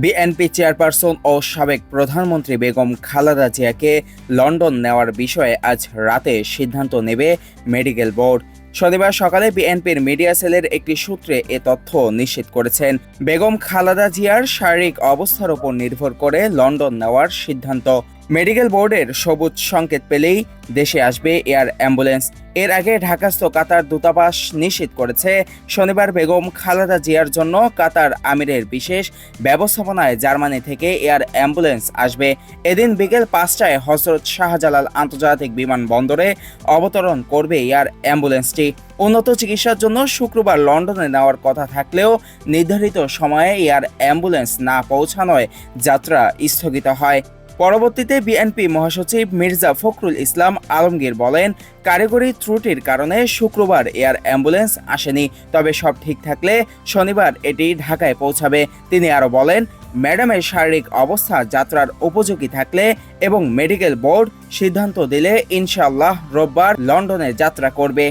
BNP chairperson ও সাবেক প্রধানমন্ত্রী বেগম খালেদা জিয়াকে লন্ডন নেওয়ার বিষয়ে আজ রাতে সিদ্ধান্ত নেবে মেডিকেল বোর্ড। শনিবার সকালে বিএনপির মিডিয়া সেলের একটি সূত্রে এ তথ্য নিশ্চিত করেছেন। বেগম খালাদা জিয়ার শারীরিক অবস্থার উপর নির্ভর করে লন্ডন নেওয়ার সিদ্ধান্ত। মেডিকেল বোর্ডের সবুজ সংকেত পেলেই দেশে আসবে এয়ার অ্যাম্বুলেন্স। এর আগে ঢাকাস্থ কাতার দূতাবাস নিশ্চিত করেছে, শনিবার বেগম খালেদা জিয়ার জন্য কাতার আমিরের বিশেষ ব্যবস্থাপনায় জার্মানি থেকে এয়ার অ্যাম্বুলেন্স আসবে। এদিন বিকেল পাঁচটায় হজরত শাহজালাল আন্তর্জাতিক বিমানবন্দরে অবতরণ করবে এয়ার অ্যাম্বুলেন্সটি। উন্নত চিকিৎসার জন্য শুক্রবার লন্ডনে নেওয়ার কথা থাকলেও নির্ধারিত সময়ে এয়ার অ্যাম্বুলেন্স না পৌঁছানোয় যাত্রা স্থগিত হয়। পরবর্তীতে বিএনপি মহাসচিব মির্জা ফখরুল ইসলাম আলমগীর বলেন, কারিগরি ত্রুটির কারণে শুক্রবার এয়ার অ্যাম্বুলেন্স আসেনি, তবে সব ঠিক থাকলে শনিবার এটি ঢাকায় পৌঁছাবে। তিনি আরও বলেন, ম্যাডামের শারীরিক অবস্থা যাত্রার উপযোগী থাকলে এবং মেডিকেল বোর্ড সিদ্ধান্ত দিলে ইনশাল্লাহ রোববার লন্ডনে যাত্রা করবে।